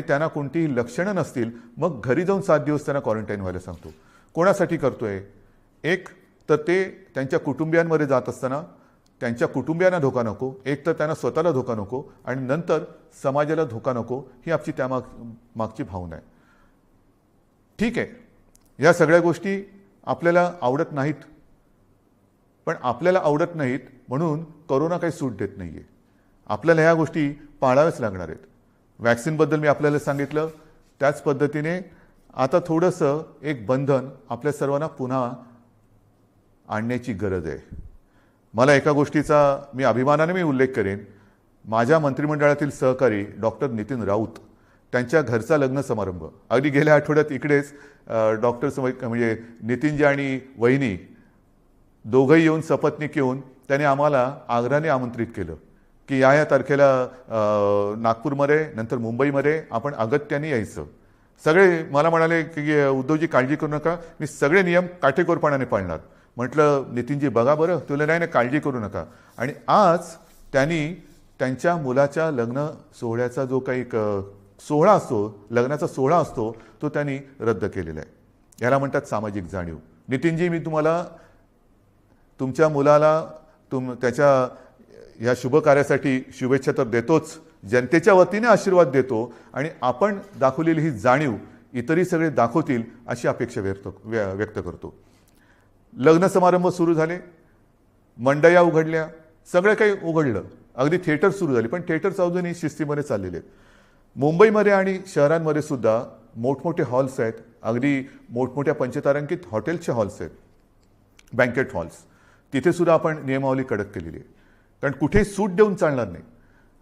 त्यांना कोणतीही लक्षणं नसतील मग घरी जाऊन सात दिवस त्यांना क्वारंटाईन व्हायला सांगतो. कोणासाठी करतोय? एक तर ते त्यांच्या कुटुंबियांमध्ये जात असताना त्यांच्या कुटुंबियांना धोका नको एक तर त्यांना स्वतःला धोका नको आणि नंतर समाजाला धोका नको ही आपली त्यामाग मागची भावना आहे. ठीक आहे. या सगळ्या गोष्टी आपल्याला आवडत नाहीत. पण आपल्याला आवडत नाहीत म्हणून करोना काही सूट देत नाही आहे आपल्याला ह्या गोष्टी पाळाव्याच लागणार आहेत. वॅक्सिनबद्दल मी आपल्याला सांगितलं. त्याच पद्धतीने आता थोडंसं एक बंधन आपल्या सर्वांना पुन्हा आणण्याची गरज आहे. मला एका गोष्टीचा मी अभिमानाने मी उल्लेख करेन. माझ्या मंत्रिमंडळातील सहकारी डॉक्टर नितीन राऊत त्यांच्या घरचा लग्न समारंभ. अगदी गेल्या आठवड्यात इकडेच डॉक्टर म्हणजे नितीनजी आणि वहिनी दोघंही येऊन सपत्नीक येऊन त्याने आम्हाला आग्राने आमंत्रित केलं. की या या तारखेला नागपूरमध्ये नंतर मुंबईमध्ये आपण अगत्याने यायचं. सगळे मला म्हणाले की उद्धवजी काळजी करू नका. मी सगळे नियम काटेकोरपणाने पाळणार. म्हटलं नितीनजी बघा बरं तुला नाही ना काळजी करू नका. आणि आज त्यांनी त्यांच्या मुलाच्या लग्न सोहळ्याचा जो काही एक, सोहळा असतो लग्नाचा सोहळा असतो तो त्यांनी रद्द केलेला आहे. याला म्हणतात सामाजिक जाणीव. नितीनजी मी तुम्हाला तुमच्या मुलाला तुम त्याच्या या शुभ कार्यासाठी शुभेच्छा तर देतोच. जनतेच्या वतीने आशीर्वाद देतो आणि आपण दाखवलेली ही जाणीव इतरही सगळे दाखवतील अशी अपेक्षा व्यक्त व्य- व्यक्त करतो. लग्न समारंभ सुरू झाले. मंडया उघडल्या. सगळं काही उघडलं. अगदी थिएटर सुरू झाले पण थिएटर्स अजूनही शिस्तीमध्ये चाललेले आहेत. मुंबईमध्ये आणि शहरांमध्ये सुद्धा मोठमोठे हॉल्स आहेत. अगदी मोठमोठ्या पंचतारांकित हॉटेल्सचे हॉल्स आहेत. बँकेट हॉल्स तिथे सुद्धा आपण नियमावली कडक केलेली आहे कारण कुठेही सूट देऊन चालणार नाही.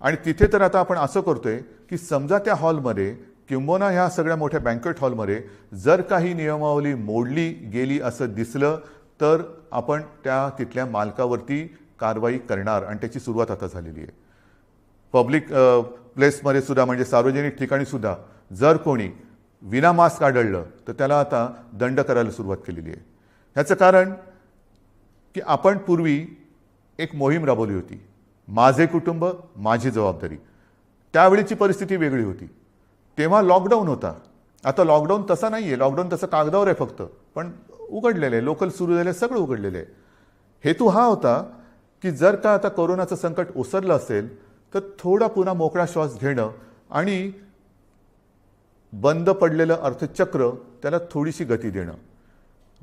आणि तिथे तर आता आपण असं करतोय की समजा त्या हॉलमध्ये किंबोना ह्या सगळ्या मोठ्या बँकेट हॉलमध्ये जर काही नियमावली मोडली गेली असं दिसलं तर आपण त्या तिथल्या मालकावरती कारवाई करणार. आणि त्याची सुरुवात आता झालेली आहे. पब्लिक प्लेसमध्ये सुद्धा म्हणजे सार्वजनिक ठिकाणी सुद्धा जर कोणी विना मास्क आढळलं तर त्याला आता दंड करायला सुरुवात केलेली आहे. ह्याचं कारण की आपण पूर्वी एक मोहीम राबवली होती. माझे कुटुंब माझी जबाबदारी. त्यावेळीची परिस्थिती वेगळी होती. तेव्हा लॉकडाऊन होता. आता लॉकडाऊन तसा नाही आहे लॉकडाऊन तसं कागदावर आहे फक्त. पण उघडलेलं आहे. लोकल सुरू झाले सगळं उघडलेलं आहे. हेतू हा होता की जर का आता कोरोनाचं संकट ओसरलं असेल तर थोडा पुन्हा मोकळा श्वास घेणं आणि बंद पडलेलं अर्थचक्र त्याला थोडीशी गती देणं.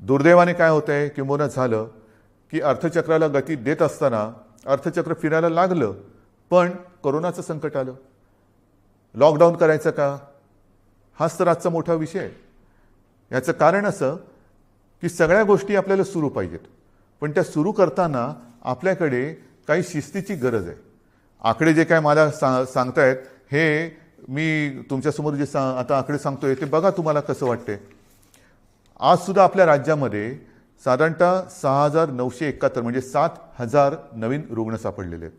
दुर्दैवाने काय होतं आहे किंबहुना झालं. की अर्थचक्राला गती देत असताना अर्थचक्र फिरायला लागलं पण कोरोनाचं संकट आलं. लॉकडाऊन करायचं का? हाच तर आजचा मोठा विषय आहे. याचं कारण असं की सगळ्या गोष्टी आपल्याला सुरू पाहिजेत. पण त्या सुरू करताना आपल्याकडे काही शिस्तीची गरज आहे. आकडे जे काय मला सा सांगतायत हे मी तुमच्यासमोर जे सा आता आकडे सांगतोय ते बघा तुम्हाला कसं वाटते आजसुद्धा आपल्या राज्यामध्ये साधारणतः सहा हजार नऊशे एकाहत्तर म्हणजे सात हजार नवीन रुग्ण सापडलेले आहेत.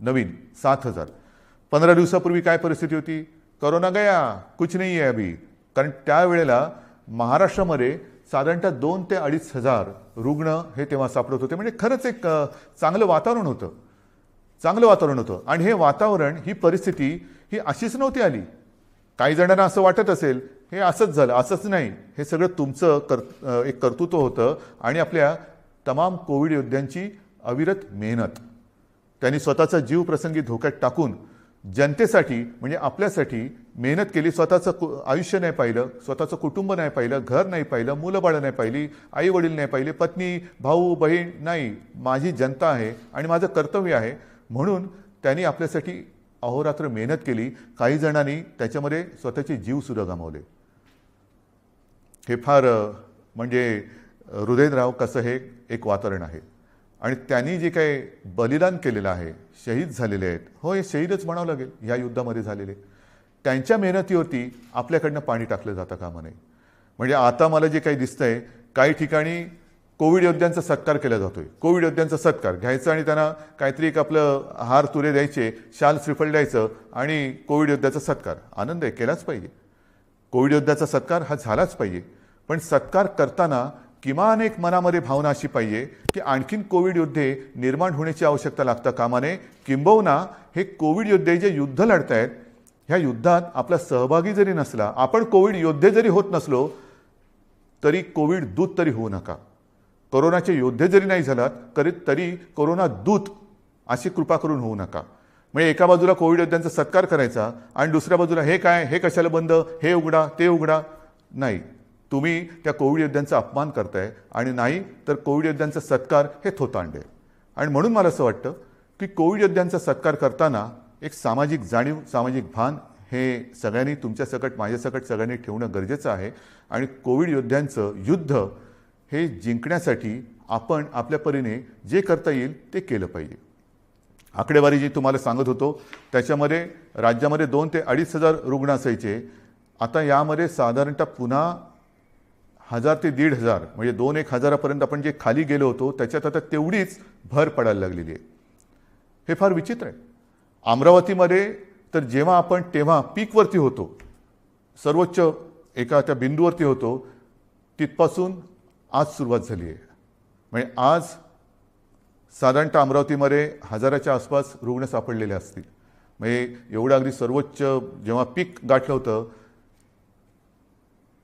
नवीन सात हजार. पंधरा दिवसापूर्वी काय परिस्थिती होती? कोरोना गया कुछ नाही आहे अभी. कारण त्यावेळेला महाराष्ट्रामध्ये साधारणतः दोन ते अडीच हजार रुग्ण हे तेव्हा सापडत होते. म्हणजे खरंच एक चांगलं वातावरण होतं. चांगलं वातावरण होतं. आणि हे वातावरण ही परिस्थिती ही अशीच नव्हती आली. काही जणांना असं वाटत असेल हे असंच झालं असंच नाही. हे सगळं तुमचं कर एक कर्तृत्व होतं आणि आपल्या तमाम कोविड योद्ध्यांची अविरत मेहनत. त्यांनी स्वतःचा जीव प्रसंगी धोक्यात टाकून जनतेसाठी म्हणजे आपल्यासाठी मेहनत केली स्वतःचं कु आयुष्य नाही पाहिलं स्वतःचं कुटुंब नाही पाहिलं घर नाही पाहिलं मुलं बाळं नाही पाहिली आई वडील नाही पाहिले पत्नी भाऊ बहीण नाही. माझी जनता आहे आणि माझं कर्तव्य आहे. म्हणून त्यांनी आपल्यासाठी अहोरात्र मेहनत केली काही जणांनी त्याच्यामध्ये स्वतःचे जीवसुद्धा गमावले. हे फार म्हणजे हृदयराव कसं हे एक वातावरण आहे. आणि त्यांनी जे काही बलिदान केलेलं आहे शहीद झालेले आहेत हो हे शहीदच म्हणावं लागेल ह्या युद्धामध्ये झालेले. त्यांच्या मेहनतीवरती आपल्याकडनं पाणी टाकलं जातं कामा नये म्हणजे आता मला जे काही दिसतंय काही ठिकाणी कोविड योद्ध्यांचा सत्कार केला जातोय. कोविड योद्ध्यांचा सत्कार. घ्यायचा आणि त्यांना काहीतरी एक आपलं हार तुरे द्यायचे शाल श्रीफळ द्यायचं आणि कोविड योद्ध्याचा सत्कार. आनंद आहे केलाच पाहिजे. कोविड योद्ध्याचा सत्कार हा झालाच पाहिजे. पण सत्कार करताना किमान एक मनामध्ये भावना अशी पाहिजे की आणखीन कोविड योद्धे निर्माण होण्याची आवश्यकता लागता कामा नये. किंबहुना हे कोविड योद्धे जे युद्ध लढतायत ह्या युद्धात आपला सहभागी जरी नसला आपण कोविड योद्धे जरी होत नसलो तरी कोविड दूत तरी होऊ नका. कोरोनाचे योद्धे जरी नाही झालात तरी तरी कोरोना दूत अशी कृपा करून होऊ नका. म्हणजे एका बाजूला कोविड योद्ध्यांचा सत्कार करायचा आणि दुसऱ्या बाजूला हे काय? हे कशाला बंद? हे उघडा ते उघडा. नाही. तुम्ही त्या कोविड योद्ध्यांचा अपमान करताय आणि नाही तर कोविड योद्ध्यांचा सत्कार हे थोतांडे. आणि म्हणून मला असं वाटतं की कोविड योद्ध्यांचा सत्कार करताना एक सामाजिक जाणीव सामाजिक भान हे सगळ्यांनी तुमच्या सकट सगळ्यांनी ठेवणं गरजेचं आहे. आणि कोविड योद्ध्यांचं युद्ध हे जिंकण्यासाठी आपण आपल्या परीने जे करता येईल ते केलं पाहिजे. आकडेवारी जी तुम्हाला सांगत होतो त्याच्यामध्ये राज्यामध्ये दोन ते अडीच हजार रुग्ण असायचे. आता यामध्ये साधारणतः पुन्हा हजार ते दीड हजार म्हणजे दोन एक हजारापर्यंत आपण जे खाली गेलो होतो त्याच्यात आता तेवढीच भर पडायला लागलेली आहे. हे फार विचित्र आहे. अमरावतीमध्ये तर जेव्हा आपण तेव्हा पीकवरती होतो सर्वोच्च एका त्या बिंदूवरती होतो तिथपासून आज सुरुवात झाली आहे. म्हणजे आज साधारणतः अमरावतीमध्ये हजाराच्या आसपास रुग्ण सापडलेले असतील. म्हणजे एवढं अगदी सर्वोच्च जेव्हा पीक गाठलं होतं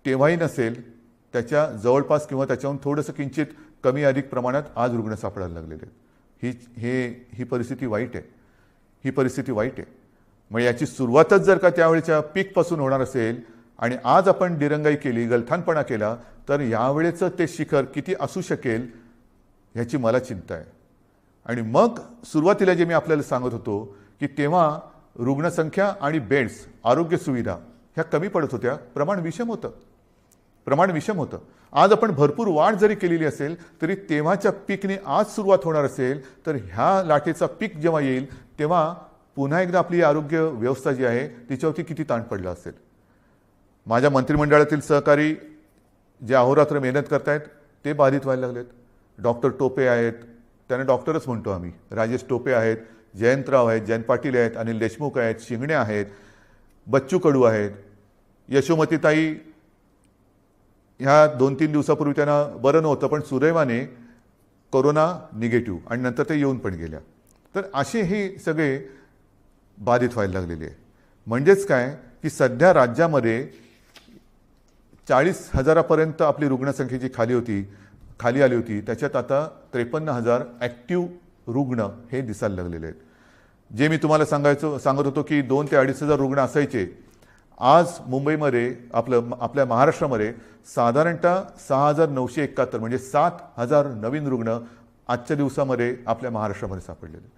तेव्हाही नसेल त्याच्या जवळपास किंवा त्याच्याहून थोडंसं किंचित कमी अधिक प्रमाणात आज रुग्ण सापडायला लागलेले आहेत. ही हे ही परिस्थिती वाईट आहे. ही परिस्थिती वाईट आहे. मग याची सुरुवातच जर का त्यावेळेच्या पीकपासून होणार असेल आणि आज आपण दिरंगाई केली गलथानपणा केला तर यावेळेचं ते शिखर किती असू शकेल ह्याची मला चिंता आहे. आणि मग सुरुवातीला जे मी आपल्याला सांगत होतो की तेव्हा रुग्णसंख्या आणि बेड्स आरोग्य सुविधा ह्या कमी पडत होत्या प्रमाण विषम होतं. प्रमाण विषम होतं. आज आपण भरपूर वाढ जरी केलेली असेल तरी तेव्हाच्या पीकने आज सुरुवात होणार असेल तर ह्या लाटेचा पीक जेव्हा येईल तेव्हा पुन्हा एकदा आपली आरोग्य व्यवस्था जी आहे तिच्यावरती किती ताण पडला असेल. माझ्या मंत्रिमंडळातील सहकारी जे अहोरात्र मेहनत करतायत ते बाधित व्हायला लागलेत. डॉक्टर टोपे आहेत. त्यांना डॉक्टरच म्हणतो आम्ही. राजेश टोपे आहेत जयंतराव आहेत जयंत पाटील आहेत अनिल देशमुख आहेत शिंगणे आहेत बच्चू कडू आहेत. यशोमतीताई ह्या दोन तीन दिवसापूर्वी त्यांना बरं नव्हतं पण सुदैवाने कोरोना निगेटिव्ह आणि नंतर ते येऊन पण गेल्या. तर असे हे सगळे बाधित व्हायला लागलेले आहे म्हणजेच काय? की सध्या राज्यामध्ये चाळीस हजारापर्यंत आपली रुग्णसंख्या जी खाली होती खाली आली होती. त्याच्यात आता त्रेपन्न हजार ॲक्टिव्ह रुग्ण हे दिसायला लागलेले आहेत. जे मी तुम्हाला सांगायचो सांगत होतो की दोन ते अडीच हजार रुग्ण असायचे. आज मुंबईमध्ये आपलं आपल्या महाराष्ट्रामध्ये साधारणतः सहा हजार नऊशे एकाहत्तर म्हणजे सात हजार नवीन रुग्ण आजच्या दिवसामध्ये आपल्या महाराष्ट्रामध्ये सापडलेले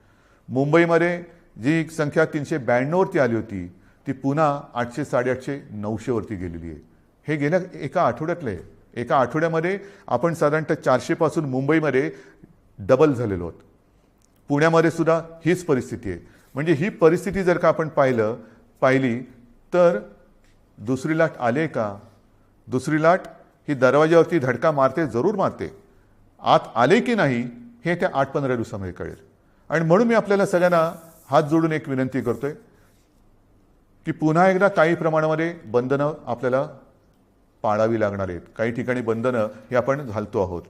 मुंबईमध्ये जी संख्या तीनशे ब्याण्णववरती आली होती ती पुन्हा आठशे साडेआठशे नऊशेवरती गेलेली आहे. हे गेल्या एका आठवड्यातलं आहे. एका आठवड्यामध्ये आपण साधारणतः चारशेपासून मुंबईमध्ये डबल झालेलो आहोत. पुण्यामध्ये सुद्धा हीच परिस्थिती आहे. म्हणजे ही परिस्थिती जर का आपण पाहिलं पाहिली तर दुसरी लाट आले का? दुसरी लाट ही दरवाज्यावरती धडका मारते जरूर मारते. आत आले की नाही हे त्या आठ पंधरा दिवसामध्ये कळेल. आणि म्हणून मी आपल्याला सगळ्यांना हात जोडून एक विनंती करतोय की पुन्हा एकदा काही प्रमाणामध्ये बंधनं आपल्याला पाळावी लागणार आहेत. काही ठिकाणी बंधनं हे आपण घालतो आहोत.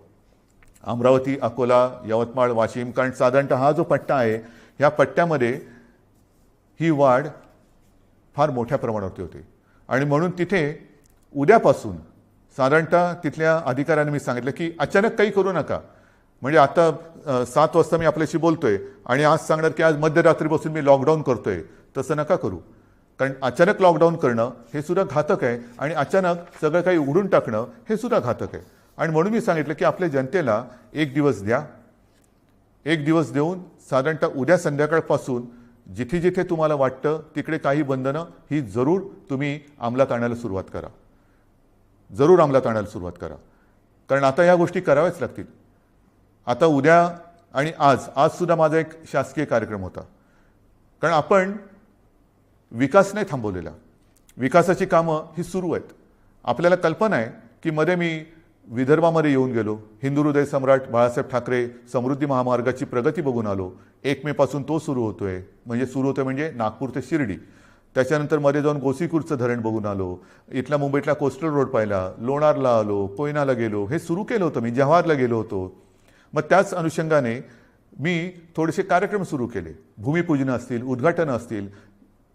अमरावती अकोला यवतमाळ वाशिम कारण साधारणतः हा जो पट्टा आहे ह्या पट्ट्यामध्ये ही वाढ फार मोठ्या प्रमाणावरती होते. आणि म्हणून तिथे उद्यापासून साधारणतः तिथल्या अधिकाऱ्यांनी मी सांगितलं की अचानक काही करू नका. म्हणजे आता सात वाजता मी आपल्याशी बोलतोय आणि आज सांगणार की आज मध्यरात्रीपासून मी लॉकडाऊन करतोय. तसं नका करू. कारण अचानक लॉकडाऊन करणं हे सुद्धा घातक आहे आणि अचानक सगळं काही उघडून टाकणं हे सुद्धा घातक आहे. आणि म्हणून मी सांगितलं की आपल्या जनतेला एक दिवस द्या. एक दिवस देऊन साधारणतः उद्या संध्याकाळपासून जिथे जिथे तुम्हाला वाटतं तिकडे काही बंधनं ही जरूर तुम्ही अंमलात आणायला सुरुवात करा. जरूर अंमलात आणायला सुरुवात करा. कारण आता ह्या गोष्टी कराव्याच लागतील. आता उद्या आणि आज आज सुद्धा माझा एक शासकीय कार्यक्रम होता. कारण आपण विकास नाही थांबवलेला विकासाची कामं ही सुरू आहेत. आपल्याला कल्पना आहे की मध्ये मी विदर्भामध्ये येऊन गेलो. हिंदू हृदय सम्राट बाळासाहेब ठाकरे समृद्धी महामार्गाची प्रगती बघून आलो. एक मेपासून तो सुरू होतोय. म्हणजे सुरू होतोय म्हणजे नागपूर ते शिर्डी. त्याच्यानंतरमध्ये जाऊन गोसीखुर्दचं धरण बघून आलो. इथला मुंबईतला कोस्टल रोड पाहिला. लोणारला आलो कोयनाला गेलो. हे सुरू केलं होतं. मी जव्हारला गेलो होतो. मग त्याच अनुषंगाने मी थोडेसे कार्यक्रम सुरू केले. भूमिपूजनं असतील उद्घाटनं असतील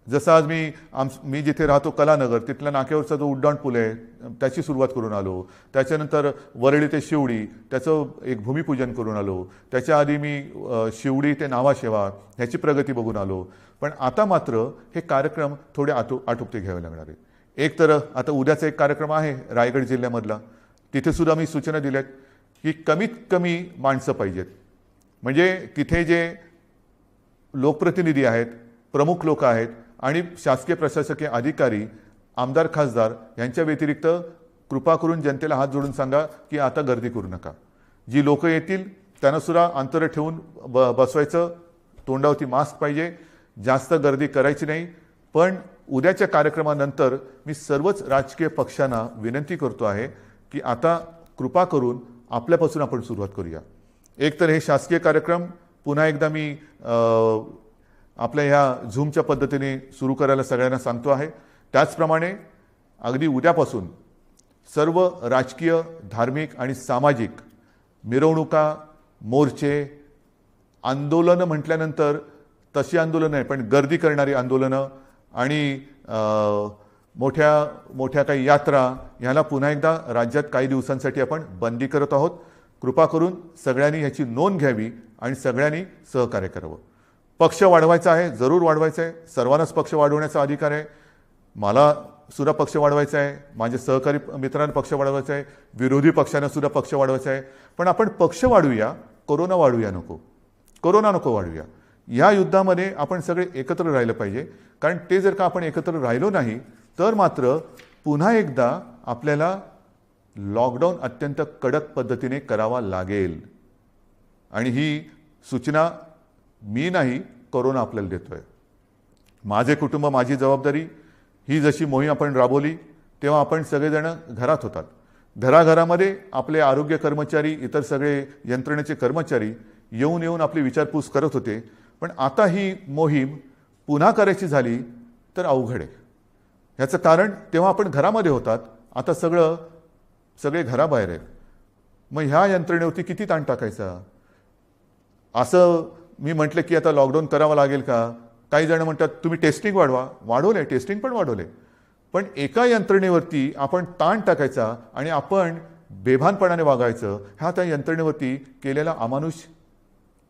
जसं आज मी आम मी जिथे राहतो कलानगर तिथल्या नाक्यावरचा जो उड्डाण पूल आहे त्याची सुरुवात करून आलो. त्याच्यानंतर वरळी ते शिवडी त्याचं एक भूमिपूजन करून आलो. त्याच्या आधी मी शिवडी ते नावाशेवा ह्याची प्रगती बघून आलो. पण आता मात्र हे कार्यक्रम थोडे आटो आटोपते घ्यावे लागणार आहे एक तर आता उद्याचा एक कार्यक्रम आहे रायगड जिल्ह्यामधला. तिथे सुद्धा मी सूचना दिल्यात की कमीत कमी माणसं पाहिजेत. म्हणजे तिथे जे लोकप्रतिनिधी आहेत प्रमुख लोक आहेत आणि शासकीय प्रशासकीय अधिकारी आमदार खासदार यांच्या व्यतिरिक्त कृपा करून जनतेला हात जोडून सांगा की आता गर्दी करू नका. जी लोक येतील त्यांनासुद्धा अंतर ठेवून ब बसवायचं तोंडावरती मास्क पाहिजे. जास्त गर्दी करायची नाही. पण उद्याच्या कार्यक्रमानंतर मी सर्वच राजकीय पक्षांना विनंती करतो आहे की आता कृपा करून आपल्यापासून आपण सुरुवात करूया. एकतर हे शासकीय कार्यक्रम पुन्हा एकदा मी आपल्या ह्या झूमच्या पद्धतीने सुरू करायला सगळ्यांना सांगतो आहे. त्याचप्रमाणे अगदी उद्यापासून सर्व राजकीय धार्मिक आणि सामाजिक मिरवणुका मोर्चे आंदोलनं म्हटल्यानंतर तशी आंदोलनं आहे पण गर्दी करणारी आंदोलनं आणि मोठ्या मोठ्या काही यात्रा ह्याला पुन्हा एकदा राज्यात काही दिवसांसाठी आपण बंदी करत आहोत. कृपा करून सगळ्यांनी ह्याची नोंद घ्यावी आणि सगळ्यांनी सहकार्य करावं. पक्ष वाढवायचा आहे जरूर वाढवायचा आहे. सर्वांनाच पक्ष वाढवण्याचा अधिकार आहे. मला सुद्धा पक्ष वाढवायचा आहे. माझे सहकारी मित्रांना पक्ष वाढवायचा आहे. विरोधी पक्षांना सुद्धा पक्ष वाढवायचा आहे. पण आपण पक्ष वाढवूया कोरोना वाढवूया नको. कोरोना नको वाढूया. या युद्धामध्ये आपण सगळे एकत्र राहिलं पाहिजे. कारण ते जर का आपण एकत्र राहिलो नाही तर मात्र पुन्हा एकदा आपल्याला लॉकडाऊन अत्यंत कडक पद्धतीने करावा लागेल. आणि ही सूचना मी नाही कोरोना आपल्याला देतोय. माझे कुटुंब माझी जबाबदारी ही जशी मोहीम आपण राबवली तेव्हा आपण सगळेजण घरात होतात. घराघरामध्ये आपले आरोग्य कर्मचारी इतर सगळे यंत्रणेचे कर्मचारी येऊन येऊन आपली विचारपूस करत होते. पण आता ही मोहीम पुन्हा करायची झाली तर अवघड आहे. ह्याचं कारण तेव्हा आपण घरामध्ये होतात आता सगळं सगळे घराबाहेर आहेत. मग ह्या यंत्रणेवरती किती ताण टाकायचा? असं मी म्हटलं की आता लॉकडाऊन करावं लागेल का? काही जण म्हणतात तुम्ही टेस्टिंग वाढवा. वाढवले टेस्टिंग पण वाढवले पण एका यंत्रणेवरती आपण ताण टाकायचा आणि आपण बेभानपणाने वागायचं हा त्या यंत्रणेवरती केलेला अमानुष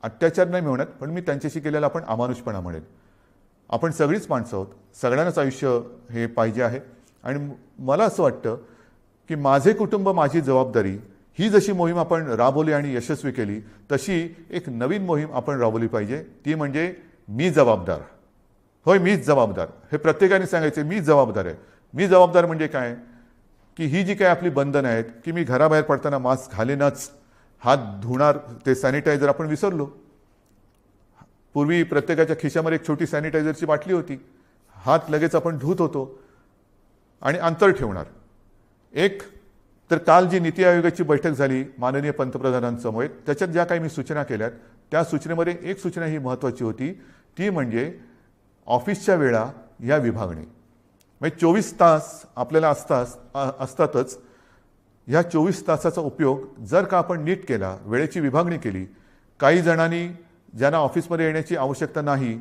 अत्याचार नाही म्हणत पण मी त्यांच्याशी केलेला आपण अमानुषपणा म्हणेल आपण सगळीच माणसं आहोत. सगळ्यांनाच आयुष्य हे पाहिजे आहे. आणि मला असं वाटतं की माझे कुटुंब माझी जबाबदारी ही जशी मोहीम आपण राबवली आणि यशस्वी केली तशी एक नवीन मोहीम आपण राबवली पाहिजे. ती म्हणजे मी जबाबदार. होय मीच जबाबदार. हे प्रत्येकाने सांगायचे मी जबाबदार आहे. मी जबाबदार म्हणजे काय? की ही जी काही आपली बंधनं आहेत की मी घराबाहेर पडताना मास्क घालेनच हात धुणार ते सॅनिटायझर आपण विसरलो. पूर्वी प्रत्येकाच्या खिशामध्ये एक छोटी सॅनिटायझरची बाटली होती. हात लगेच आपण धुत होतो आणि अंतर ठेवणार. एक तर काल जी नीती आयोगाची बैठक झाली माननीय पंतप्रधानांसमोर त्याच्यात ज्या काही मी सूचना केल्यात त्या सूचनेमध्ये एक सूचना ही महत्त्वाची होती. ती म्हणजे ऑफिसच्या वेळा या विभागणे. म्हणजे चोवीस तास आपल्याला असतास असतातच ह्या चोवीस तासाचा उपयोग जर का आपण नीट केला वेळेची विभागणी केली काही जणांनी ज्यांना ऑफिसमध्ये येण्याची आवश्यकता नाही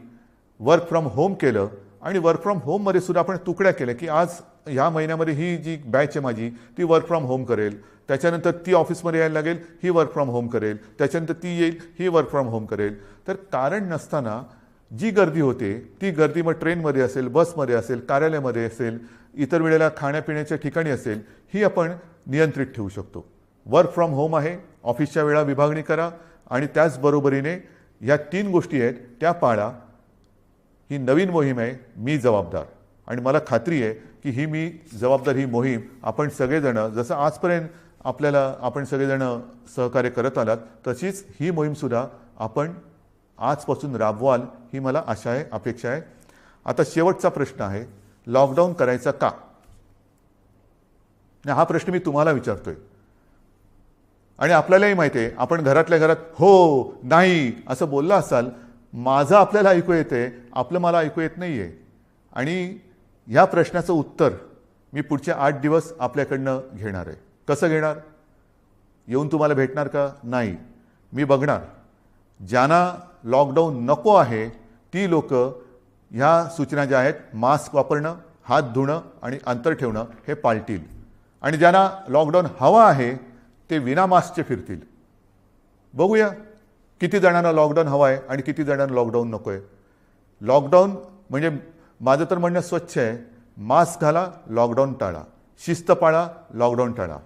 वर्क फ्रॉम होम केलं आणि वर्क फ्रॉम होममध्ये सुद्धा आपण तुकड्या केल्या की आज ह्या महिन्यामध्ये ही जी बॅच आहे माझी ती वर्क फ्रॉम होम करेल. त्याच्यानंतर ती ऑफिसमध्ये यायला लागेल ही वर्क फ्रॉम होम करेल. त्याच्यानंतर ती येईल ही वर्क फ्रॉम होम करेल. तर कारण नसताना जी गर्दी होते ती गर्दी मग ट्रेनमध्ये असेल बसमध्ये असेल कार्यालयामध्ये असेल इतर वेळेला खाण्यापिण्याच्या ठिकाणी असेल ही आपण नियंत्रित ठेवू शकतो. वर्क फ्रॉम होम आहे ऑफिसच्या वेळा विभागणी करा आणि त्याचबरोबरीने या तीन गोष्टी आहेत त्या पाळा. ही नवीन मोहीम आहे मी जबाबदार. आणि मला खात्री आहे की ही मी जबाबदार ही मोहीम आपण सगळेजण जसं आजपर्यंत आपल्याला आपण सगळेजण सहकार्य करत आलात तशीच ही मोहीमसुद्धा आपण आजपासून राबवाल ही मला आशा आहे अपेक्षा आहे. आता शेवटचा प्रश्न आहे लॉकडाऊन करायचा का? हा प्रश्न मी तुम्हाला विचारतोय. आणि आपल्यालाही माहिती आहे आपण घरातल्या घरात हो नाही असं बोलला असाल माझं आपल्याला ऐकू येते आपलं मला ऐकू येत नाही आहे आणि ह्या प्रश्नाचं उत्तर मी पुढचे आठ दिवस आपल्याकडनं घेणार आहे. कसं घेणार? येऊन तुम्हाला भेटणार का? नाही. मी बघणार. ज्यांना लॉकडाऊन नको आहे ती लोक ह्या सूचना ज्या आहेत मास्क वापरणं हात धुणं आणि अंतर ठेवणं हे पाळतील आणि ज्यांना लॉकडाऊन हवा आहे ते विना मास्कचे फिरतील. बघूया. किती जणांना लॉकडाऊन हवा आहे आणि किती जणांना लॉकडाऊन नको आहे लॉकडाऊन म्हणजे माझं तर म्हणणं स्वच्छ आहे. मास्क घाला लॉकडाऊन टाळा. शिस्त पाळा लॉकडाऊन टाळा.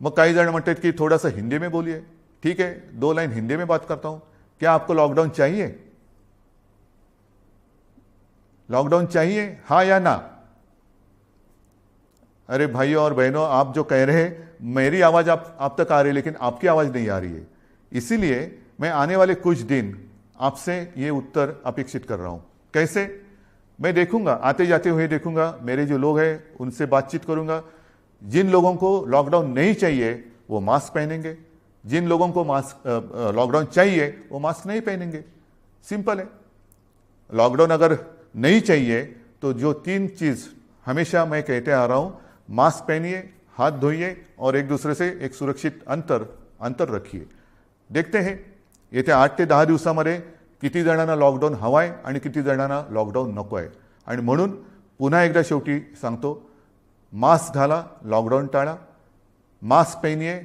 मग काही जण म्हणतात की थोड़ा सा हिंदी में बोलिए. ठीक है दो लाइन हिंदी में बात करता हूँ. क्या आपको लॉकडाउन चाहिए? लॉकडाउन चाहिए? हाँ या ना? अरे भाइयों और बहनों, आप जो कह रहे हैं, मेरी आवाज़ आप आप तक आ रही है, लेकिन आपकी आवाज़ नहीं आ रही है। इसीलिए मैं आने वाले कुछ दिन आपसे ये उत्तर अपेक्षित कर रहा हूँ। कैसे? मैं देखूँगा आते जाते हुए देखूँगा, मेरे जो लोग हैं, उनसे बातचीत करूँगा। जिन लोगों को लॉकडाउन नहीं चाहिए, वो मास्क पहनेंगे। जिन लोगों को मास्क लॉकडाउन चाहिए, वो मास्क नहीं पहनेंगे। सिंपल है। लॉकडाउन अगर नहीं चाहिए तो जो तीन चीज़ हमेशा मैं कहते आ रहा हूँ मास्क पहनिए, हाथ धोइए और एक दूसरे से एक सुरक्षित अंतर अंतर रखिए। देखते हे। येत्या आठ ते दहा दिवसामध्ये किती जणांना लॉकडाऊन हवा आहे आणि किती जणांना लॉकडाऊन नको आहे आणि म्हणून पुन्हा एकदा शेवटी सांगतो मास्क घाला लॉकडाऊन टाळा. मास्क पहनिए